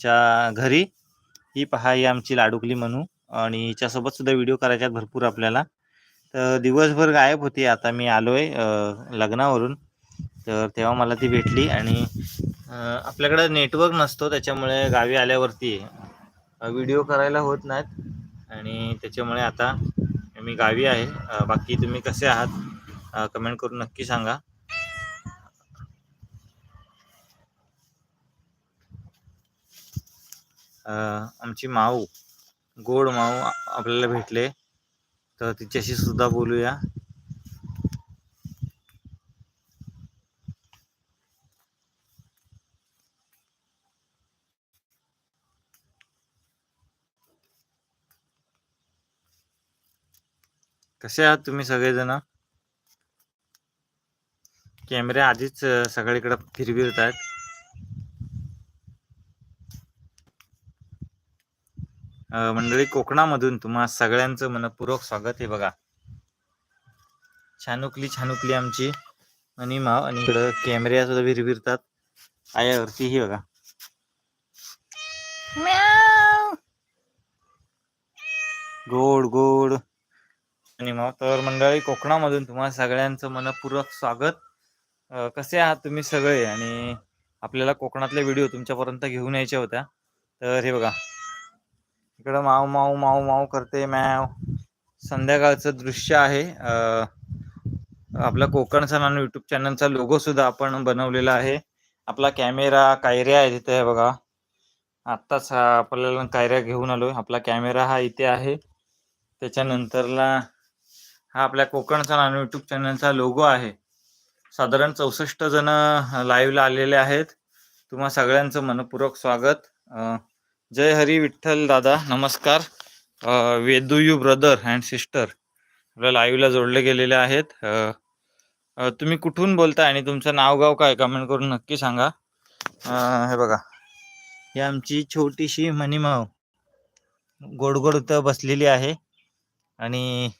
च्या घरी. ही पहा ही आमची लाडुकली म्हणू आणि हिच्यासोबत सुद्धा व्हिडिओ करायचे आहेत भरपूर आपल्याला. तर दिवसभर गायब होती. आता मी आलोय लग्नावरून. तर तेव्हा मला ती भेटली आणि आपल्याकडं आपल्याकडे नेटवर्क नसतो. त्याच्यामुळे गावी आल्यावरती व्हिडिओ करायला होत नाहीत. आणि त्याच्यामुळे आता मी गावी आहे. बाकी तुम्ही कसे आहात कमेंट करून नक्की सांगा. आमची माऊ गोड माऊ आपल्याला भेटले. तर तिच्याशी सुद्धा बोलूया. कसे आहात तुम्ही सगळेजण? कॅमेरे आधीच सगळीकडे फिरविरत आहेत. मंडळी कोकणामधून तुम्हा सगळ्यांचं मनपूर्वक स्वागत आहे बघा. छानुकली छानुकली आमची आणि माव आणि इकडं कॅमेरे सुद्धा विरविरतात. आयावरती ही बघा. गोड गोड. आणि माव तर मंडळी कोकणामधून तुम्हा सगळ्यांचं मनपूर्वक स्वागत. कसे आहात तुम्ही सगळे? आणि आपल्याला कोकणातले व्हिडिओ तुमच्यापर्यंत घेऊन यायच्या होत्या. तर हे बघा. इकडं माव माव माव माव करते. मॅव संध्याकाळचं दृश्य आहे. आपला कोकण सणान युट्यूब चॅनलचा लोगो सुद्धा आपण बनवलेला आहे. आपला कॅमेरा कायऱ्या आहे तिथे बघा. आत्ताच हा आपल्याला कायऱ्या घेऊन आलोय. आपला कॅमेरा हा इथे आहे. त्याच्यानंतरला हा आपल्या कोकण सणान युट्यूब चॅनलचा लोगो आहे. साधारण चौसष्ट जण लाईव्हला आलेले आहेत. तुम्हा सगळ्यांचं मनपूर्वक स्वागत. जय हरी विठ्ठल दादा नमस्कार. वेदू यू ब्रदर अँड सिस्टर आपल्या लाईव्हला जोडले गेलेले आहेत. तुम्ही कुठून बोलताय आणि तुमचं नाव गाव काय? कमेंट करून नक्की सांगा. हे बघा. ही आमची छोटीशी मनीमाव गोड गोड इथं बसलेली आहे. आणि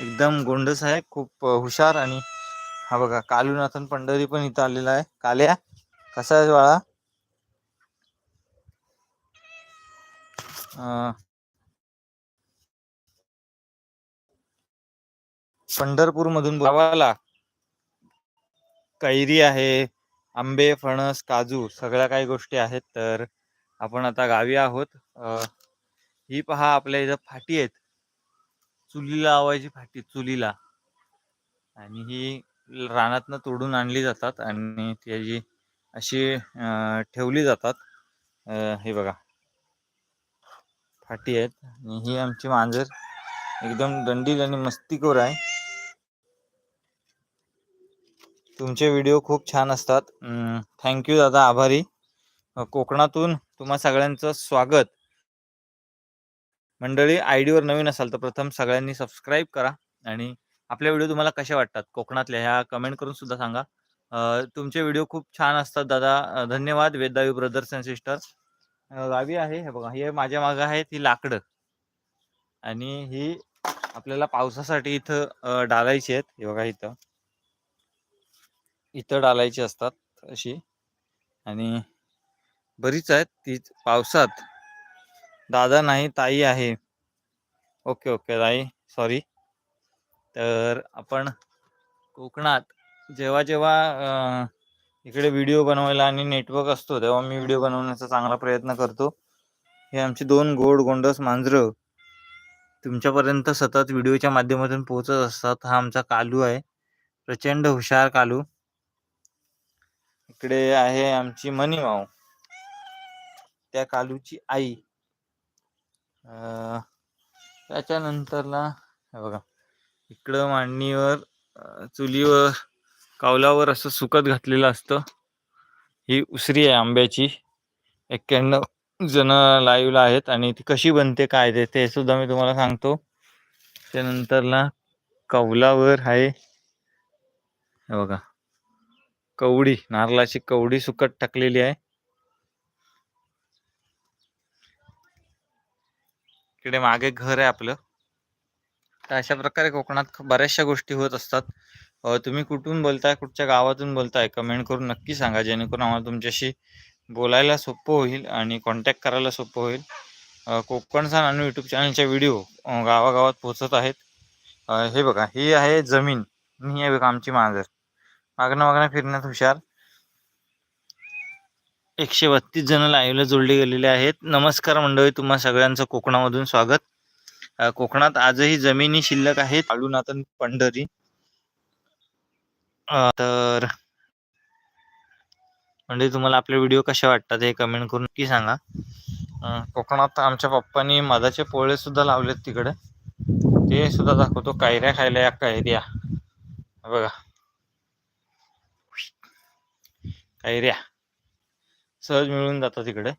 एकदम गोंडस आहे खूप हुशार आणि हा बघा कालुनाथन पंढरी पण इथं आलेला आहे. काल्या कसा आहे बाळा? पंढरपूर मधून गावाला. कैरी आहे आंबे फणस काजू सगळ्या काही गोष्टी आहेत तर आपण आता गावी आहोत. ही पहा आपल्या इथं फाटी आहेत. चुलीला लावायची फाटी चुलीला. आणि ही रानातनं तोडून आणली जातात आणि त्याची अशी ठेवली जातात. हे बघा. फाटी आहेत. आणि ही आमची मांजर. एकदम दंडील आणि मस्तीखोर आहे. तुमचे व्हिडिओ खूप छान असतात. थँक्यू दादा आभारी. कोकणातून तुम्हा सगळ्यांचं स्वागत. मंडळी आय डीवर नवीन असाल तर प्रथम सगळ्यांनी सबस्क्राईब करा. आणि आपल्या व्हिडिओ तुम्हाला कशा वाटतात? कोकणातल्या ह्या कमेंट करून सुद्धा सांगा. तुमचे व्हिडिओ खूप छान असतात दादा. धन्यवाद वेदायू ब्रदर्स अँड सिस्टर गावी आहे. हे बघा हे माझ्या मागं आहे ती लाकडं. आणि ही आपल्याला पावसासाठी इथं डालायची आहेत. हे बघा इथं. इथं डालायची असतात अशी. आणि बरीच आहेत ती पावसात. दादा नाही ताई आहे. ओके ओके ताई. सॉरी. तर आपण कोकणात जेव्हा जेव्हा इकडे व्हिडिओ बनवायला आणि नेटवर्क असतो तेव्हा मी व्हिडिओ बनवण्याचा चांगला प्रयत्न करतो. हे आमची दोन गोड गोंडस मांजरं तुमच्यापर्यंत सतत व्हिडिओच्या माध्यमातून पोहोचत असतात. हा आमचा कालू आहे. प्रचंड हुशार कालू. इकडे आहे आमची मनीमाव त्या कालूची आई. त्याच्यानंतरला बघा. इकडं मांडणीवर चुलीवर कावलावर असं सुकत घातलेलं असतं. ही उसरी आहे आंब्याची. एक्क्याण्णव जण लाईव्हला आहेत आणि ती कशी बनते काय ते ते सुद्धा मी तुम्हाला सांगतो. त्यानंतरला कौलावर आहे. बघा. कवडी नारळाची कवडी सुकट टाकलेली आहे. इकडे मागे घर आहे आपलं. तर अशा प्रकारे कोकणात बऱ्याचशा गोष्टी होत असतात. तुम्ही कुठून बोलताय कुठच्या गावातून बोलताय कमेंट करून नक्की सांगा जेणेकरून आम्हाला तुमच्याशी बोलायला सोपं होईल आणि कॉन्टॅक्ट करायला सोपं होईल. कोकण कोकणचा आणि यूट्यूब चॅनलच्या व्हिडिओ गावागावात पोचत आहेत. हे बघा ही आहे जमीन मी ही आहे बघा आमची मांजर. मागणं मागणं फिरण्यात हुशार. एकशे बत्तीस जण लाईव्हला जोडले गेलेले आहेत. नमस्कार मंडळी तुम्हा सगळ्यांचं कोकणामधून स्वागत. कोकणात आजही जमिनी शिल्लक आहेत. काळूनाथन पंढरी. तर म्हणजे तुम्हाला आपले व्हिडिओ कसे वाटतात हे कमेंट करून नक्की सांगा. कोकणात आमच्या पप्पांनी मधाचे पोळे सुद्धा लावलेत तिकडे. ते सुद्धा दाखवतो. कायऱ्या खायला या कायऱ्या बघा. कायऱ्या सहज मिळून जातात तिकडे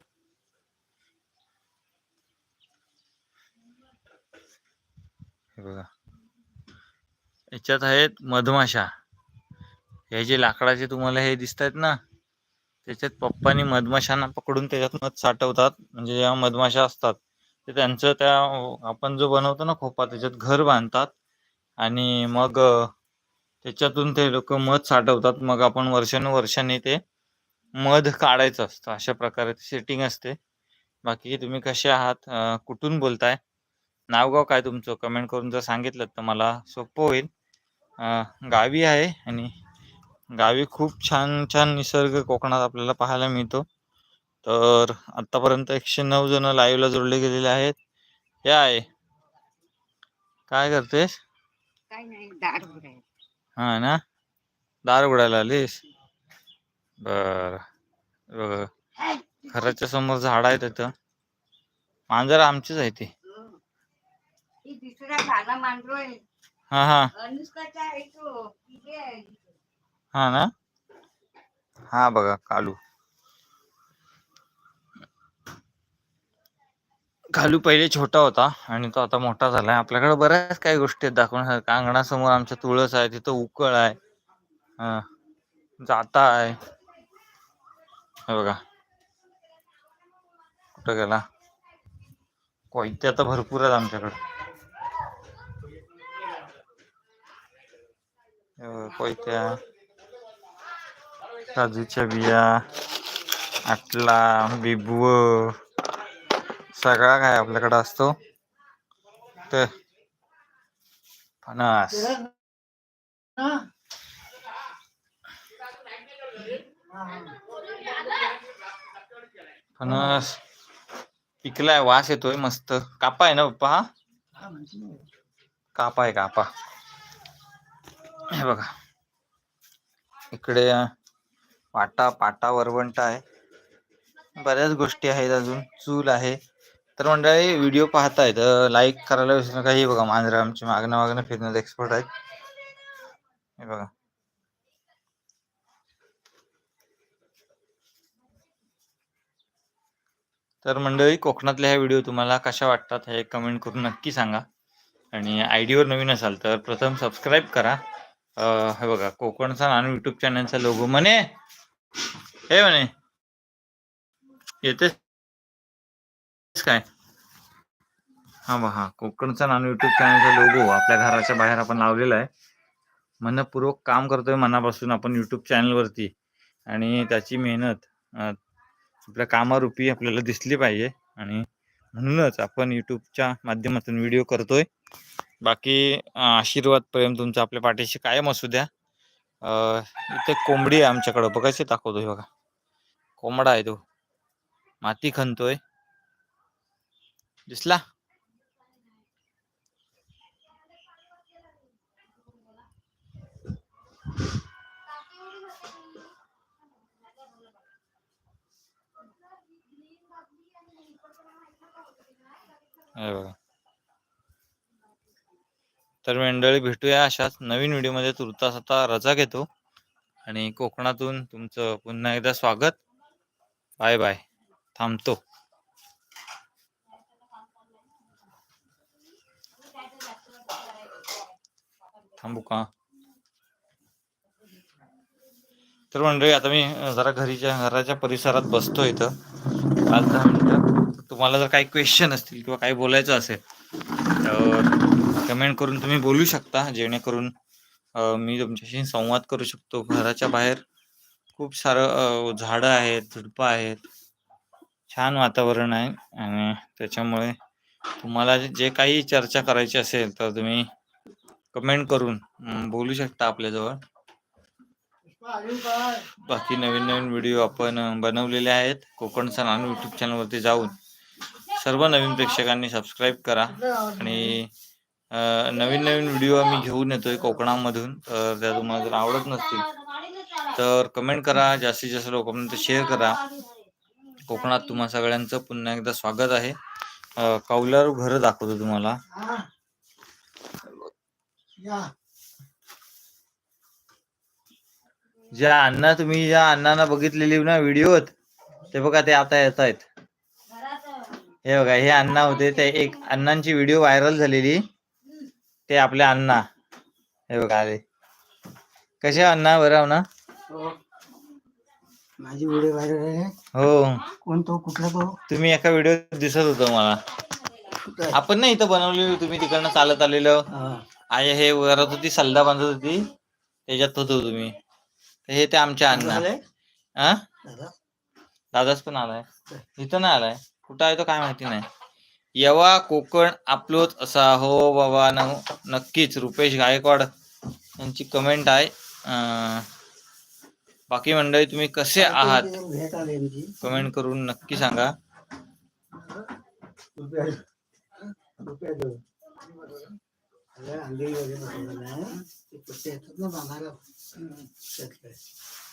बघा. याच्यात आहेत मधमाशा. हे जे लाकडाचे तुम्हाला हे दिसत आहेत ना त्याच्यात पप्पानी मधमाशांना पकडून त्याच्यात मध साठवतात. म्हणजे ज्या मधमाशा असतात ते त्यांचं त्या आपण जो बनवतो ना खोपा त्याच्यात घर बांधतात. आणि मग त्याच्यातून ते लोक मध साठवतात. मग आपण वर्षानुवर्षांनी ते मध काढायचं असतं. अशा प्रकारे सेटिंग असते. बाकी तुम्ही कसे आहात कुठून बोलताय? नावगाव काय तुमचं? कमेंट करून जर सांगितलं तर मला सोपं होईल. गावी आहे आणि गावी खूप छान छान निसर्ग कोकणात आपल्याला पाहायला मिळतो. तर आतापर्यंत एकशे नऊ जण लाईव्हला जोडले गेलेले आहेत. हे आहे. काय करतेस? हा ना? दार उघडायला आलीस? बर. घराच्या समोर झाड आहे तिथं मांजर आमचीच आहे ती. ही. मांडलोय हा हा ना? हा बघा कालू. कालू पहिले छोटा होता आणि तो आता मोठा झालाय. आपल्याकडे बऱ्याच काही गोष्टी आहेत दाखवण्यासारख्या अंगणासमोर आमच्या तुळस आहे तिथं उकळ आहे हा. जाता आहे. हे बघा. कुठं गेला? कोयते आता भरपूर आहेत आमच्याकडे. कोयत्या. काजूच्या बिया आटला बिबव सगळा काय आपल्याकडे असतो? तर फणस फणस पिकलाय वास येतोय मस्त. कापा आहे ना पप्पा हा? कापा आहे कापा. हे बघा. इकडे पाटा पाटा वरवंटा आहे. बऱ्याच गोष्टी आहेत अजून चूल आहे. तर मंडळी व्हिडिओ पाहताय तर लाईक करायला विसरू नका. हे बघा मांजरा आमची मागणं मागणं फिरण्यात एक्सपर्ट आहेत. हे बघा. तर मंडळी कोकणातल्या ह्या व्हिडिओ तुम्हाला कशा वाटतात हे कमेंट करून नक्की सांगा. आणि आय डीवर नवीन असाल तर प्रथम सबस्क्राईब करा. हे बघा कोकणचा नानू युट्यूब चॅनलचा लोगो म्हणे हे म्हणे येतेस? काय? हा बा हा. कोकणचा नानू युट्यूब चॅनलचा लोगो आपल्या घराच्या बाहेर आपण लावलेला आहे. मनपूर्वक काम करतोय मनापासून आपण युट्यूब चॅनलवरती आणि त्याची मेहनत आपल्या कामारूपी आपल्याला दिसली पाहिजे. आणि म्हणूनच आपण यूट्यूबच्या माध्यमातून व्हिडिओ करतोय. बाकी आशीर्वाद प्रेम तुमचं आपल्या पाठीशी कायम असू द्या. इथे कोंबडी आहे आमच्याकडं. बघायचे दाखवतोय बघा. कोंबडा आहे तो. माती खणतोय. दिसला? हे बघा. तर मंडळी भेटूया अशाच नवीन व्हिडिओमध्ये. तुर्तास आता रजा घेतो. आणि कोकणातून तुमचं पुन्हा एकदा स्वागत. Bye bye. थांबतो. थांबू का? तर मंडळी आता मी जरा घरीच्या घराच्या परिसरात बसतो इथं. पाच दहा मिनिटं. तुम्हाला जर काही क्वेश्चन असतील किंवा काही बोलायचं असेल तर कमेंट करून तुम्ही बोलू शकता जेणेकरून मी तुमच्याशी संवाद करू शकतो. घराच्या बाहेर खूप सारं झाडं आहेत झुडपं आहेत. छान वातावरण आहे आणि त्याच्यामुळे तुम्हाला जे- काही चर्चा करायची असेल तर तुम्ही कमेंट करून बोलू शकता आपल्याजवळ. बाकी नवीन नवीन व्हिडिओ आपण बनवलेले आहेत. कोकण सण यूट्यूब चॅनलवरती जाऊन सर्व नवीन प्रेक्षकांनी सबस्क्राईब करा आणि नवीन नवीन व्हिडिओ आम्ही घेऊन येतोय कोकणामधून. तर त्या तुम्हाला जर आवडत नसतील तर कमेंट करा. जास्तीत जास्त लोकांपर्यंत शेअर करा. कोकणात तुम्हा सगळ्यांचं पुन्हा एकदा स्वागत आहे. कौलर कौलारू दाखवतो तुम्हाला. ज्या अण्णा तुम्ही ज्या अण्णांना बघितलेली ना व्हिडिओत ते बघा ते आता येत आहेत हे बघा हे अण्णा होते. ते एक अण्णांची व्हिडिओ व्हायरल झालेली. ते आपले अण्णा. हे बघा आले. कसे अण्णा? बरं हो ना? माझी व्हिडिओ व्हायरल आहे. हो. कोण तो? कुठला तो? तुम्ही एका व्हिडिओ दिसत होतो मला. आपण नाही इथं बनवलेली. तुम्ही तिकडनं चालत आलेलं. आई हे वरत होती सल्ला बांधत होती. त्याच्यात होतो तुम्ही. हे ते आमच्या अण्णा? हा दादा? दादाच पण आलाय. इथं नाही आलाय. कुठं आहे तो काय माहिती नाही. येवा कोकण आपलोच असा. हो बाबा न नक्कीच. रुपेश गायकवाड यांची कमेंट आहे. बाकी मंडळी तुम्ही कसे आहात? कमेंट करून नक्की सांगा.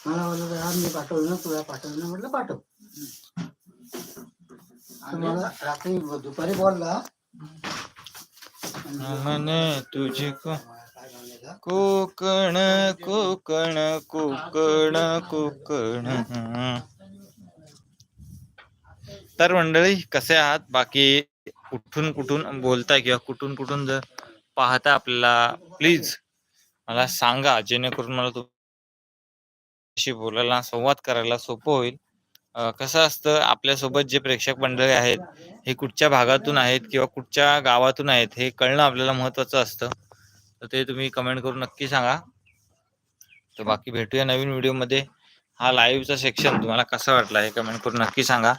मला पाठवलं ना तुला पाठवलं म्हटलं पाठव. रात्री दुपारी बोलला. म्हणे तुझे को कोकण कोकण कोकण कोकण तर मंडळी कसे आहात? बाकी कुठून कुठून बोलताय किंवा कुठून कुठून जर पाहता आपल्याला प्लीज मला सांगा जेणेकरून मला तुमच्याशी बोलायला संवाद करायला सोपं होईल. कसं असतं आपल्यासोबत जे प्रेक्षक मंडळी आहेत हे कुठच्या भागातून आहेत किंवा कुठच्या गावातून आहेत हे कळणं आपल्याला महत्वाचं असतं. तर ते तुम्ही कमेंट करून नक्की सांगा. तर बाकी भेटूया नवीन व्हिडिओमध्ये. हा लाईव्हचा सेक्शन तुम्हाला कसा वाटला हे कमेंट करून नक्की सांगा.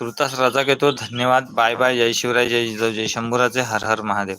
तुर्तास रजा घेतो. धन्यवाद. बाय बाय जय शिवराय. जय जिजाऊ जय शंभूराजे. हर हर महादेव.